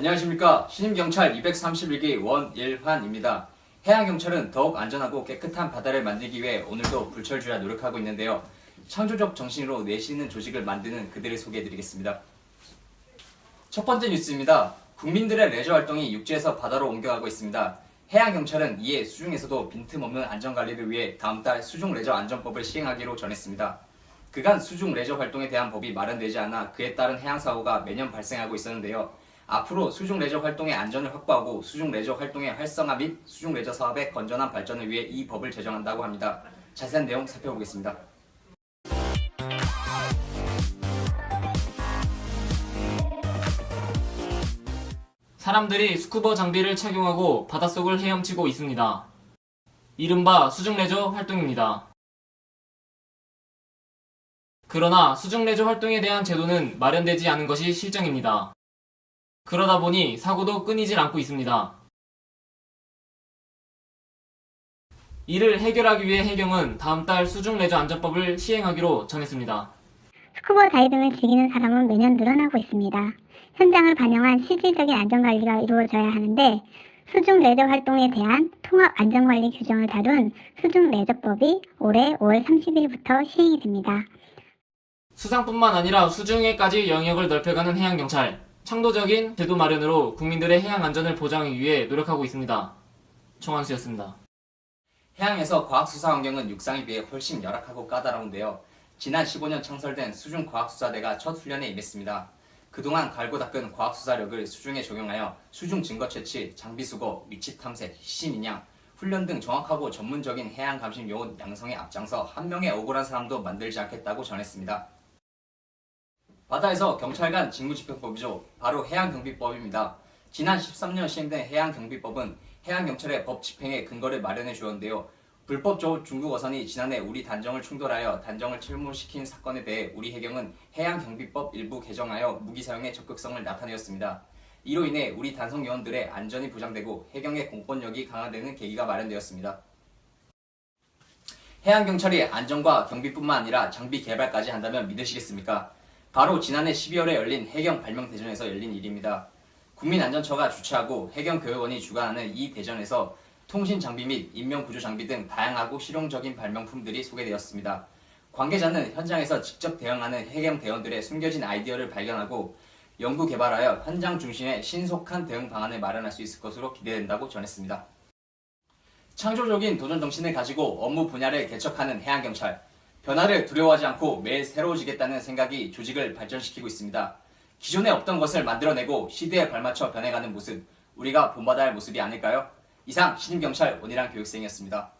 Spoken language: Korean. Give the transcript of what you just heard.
안녕하십니까. 신임경찰 231기 원일환입니다. 해양경찰은 더욱 안전하고 깨끗한 바다를 만들기 위해 오늘도 불철주야 노력하고 있는데요. 창조적 정신으로 내쉬는 조직을 만드는 그들을 소개해드리겠습니다. 첫 번째 뉴스입니다. 국민들의 레저 활동이 육지에서 바다로 옮겨가고 있습니다. 해양경찰은 이에 수중에서도 빈틈없는 안전관리를 위해 다음 달 수중 레저 안전법을 시행하기로 전했습니다. 그간 수중 레저 활동에 대한 법이 마련되지 않아 그에 따른 해양사고가 매년 발생하고 있었는데요. 앞으로 수중 레저 활동의 안전을 확보하고 수중 레저 활동의 활성화 및 수중 레저 사업의 건전한 발전을 위해 이 법을 제정한다고 합니다. 자세한 내용 살펴보겠습니다. 사람들이 스쿠버 장비를 착용하고 바닷속을 헤엄치고 있습니다. 이른바 수중 레저 활동입니다. 그러나 수중 레저 활동에 대한 제도는 마련되지 않은 것이 실정입니다. 그러다 보니 사고도 끊이질 않고 있습니다. 이를 해결하기 위해 해경은 다음 달 수중 레저 안전법을 시행하기로 정했습니다. 스쿠버 다이빙을 즐기는 사람은 매년 늘어나고 있습니다. 현장을 반영한 실질적인 안전관리가 이루어져야 하는데 수중 레저 활동에 대한 통합 안전관리 규정을 다룬 수중 레저법이 올해 5월 30일부터 시행이 됩니다. 수상뿐만 아니라 수중에까지 영역을 넓혀가는 해양경찰, 창조적인 제도 마련으로 국민들의 해양 안전을 보장하기 위해 노력하고 있습니다. 총한수였습니다. 해양에서 과학수사 환경은 육상에 비해 훨씬 열악하고 까다로운데요. 지난 15년 창설된 수중과학수사대가 첫 훈련에 임했습니다. 그동안 갈고 닦은 과학수사력을 수중에 적용하여 수중 증거 채취, 장비 수거, 위치 탐색, 시신 인양, 훈련 등 정확하고 전문적인 해양 감식 요원 양성에 앞장서 한 명의 억울한 사람도 만들지 않겠다고 전했습니다. 바다에서 경찰관 직무집행법이죠. 바로 해양경비법입니다. 지난 13년 시행된 해양경비법은 해양경찰의 법 집행에 근거를 마련해 주었는데요. 불법적으로 중국 어선이 지난해 우리 단정을 충돌하여 단정을 철무시킨 사건에 대해 우리 해경은 해양경비법 일부 개정하여 무기 사용의 적극성을 나타내었습니다. 이로 인해 우리 단성 요원들의 안전이 보장되고 해경의 공권력이 강화되는 계기가 마련되었습니다. 해양경찰이 안전과 경비뿐만 아니라 장비 개발까지 한다면 믿으시겠습니까? 바로 지난해 12월에 열린 해경 발명 대전에서 열린 일입니다. 국민안전처가 주최하고 해경교육원이 주관하는 이 대전에서 통신 장비 및 인명 구조 장비 등 다양하고 실용적인 발명품들이 소개되었습니다. 관계자는 현장에서 직접 대응하는 해경 대원들의 숨겨진 아이디어를 발견하고 연구 개발하여 현장 중심의 신속한 대응 방안을 마련할 수 있을 것으로 기대된다고 전했습니다. 창조적인 도전 정신을 가지고 업무 분야를 개척하는 해양경찰. 변화를 두려워하지 않고 매일 새로워지겠다는 생각이 조직을 발전시키고 있습니다. 기존에 없던 것을 만들어내고 시대에 발맞춰 변해가는 모습, 우리가 본받아야 할 모습이 아닐까요? 이상 신임경찰 원희랑 교육생이었습니다.